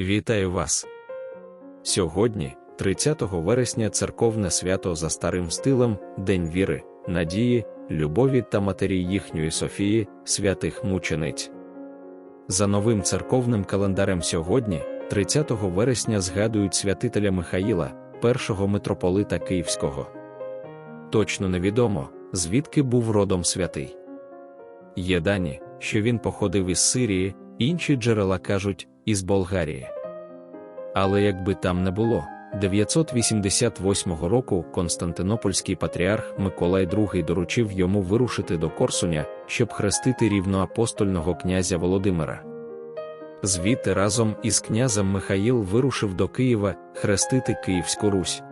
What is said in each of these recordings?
Вітаю вас! Сьогодні, 30 вересня, церковне свято за старим стилем, День віри, надії, любові та матері їхньої Софії, святих мучениць. За новим церковним календарем сьогодні, 30 вересня, згадують святителя Михаїла, першого митрополита Київського. Точно невідомо, звідки був родом святий. Є дані, що він походив із Сирії, інші джерела кажуть, із Болгарії. Але якби там не було, 988 року Константинопольський патріарх Миколай II доручив йому вирушити до Корсуня, щоб хрестити рівноапостольного князя Володимира. Звідти разом із князем Михаїл вирушив до Києва хрестити Київську Русь.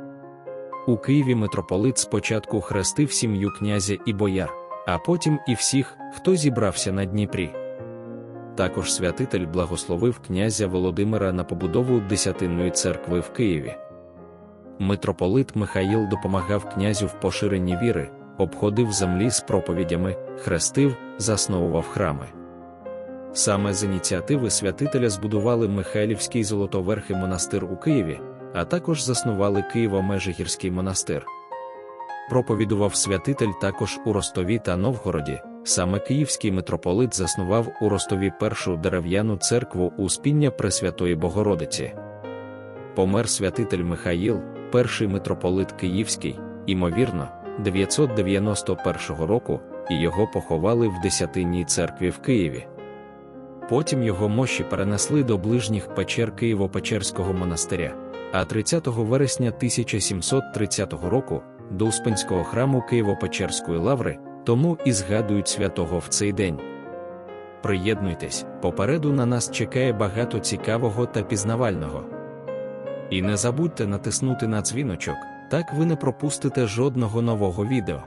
У Києві митрополит спочатку хрестив сім'ю князя і бояр, а потім і всіх, хто зібрався на Дніпрі. Також святитель благословив князя Володимира на побудову Десятинної церкви в Києві. Митрополит Михаїл допомагав князю в поширенні віри, обходив землі з проповідями, хрестив, засновував храми. Саме з ініціативи святителя збудували Михайлівський Золотоверхий монастир у Києві, а також заснували Києво-Межигірський монастир. Проповідував святитель також у Ростові та Новгороді. Саме Київський митрополит заснував у Ростові першу дерев'яну церкву Успіння Пресвятої Богородиці. Помер святитель Михаїл, перший митрополит Київський, імовірно, 991 року, і його поховали в Десятинній церкві в Києві. Потім його мощі перенесли до ближніх печер Києво-Печерського монастиря, а 30 вересня 1730 року до Успенського храму Києво-Печерської лаври, тому і згадують святого в цей день. Приєднуйтесь, попереду на нас чекає багато цікавого та пізнавального. І не забудьте натиснути на дзвіночок, так ви не пропустите жодного нового відео.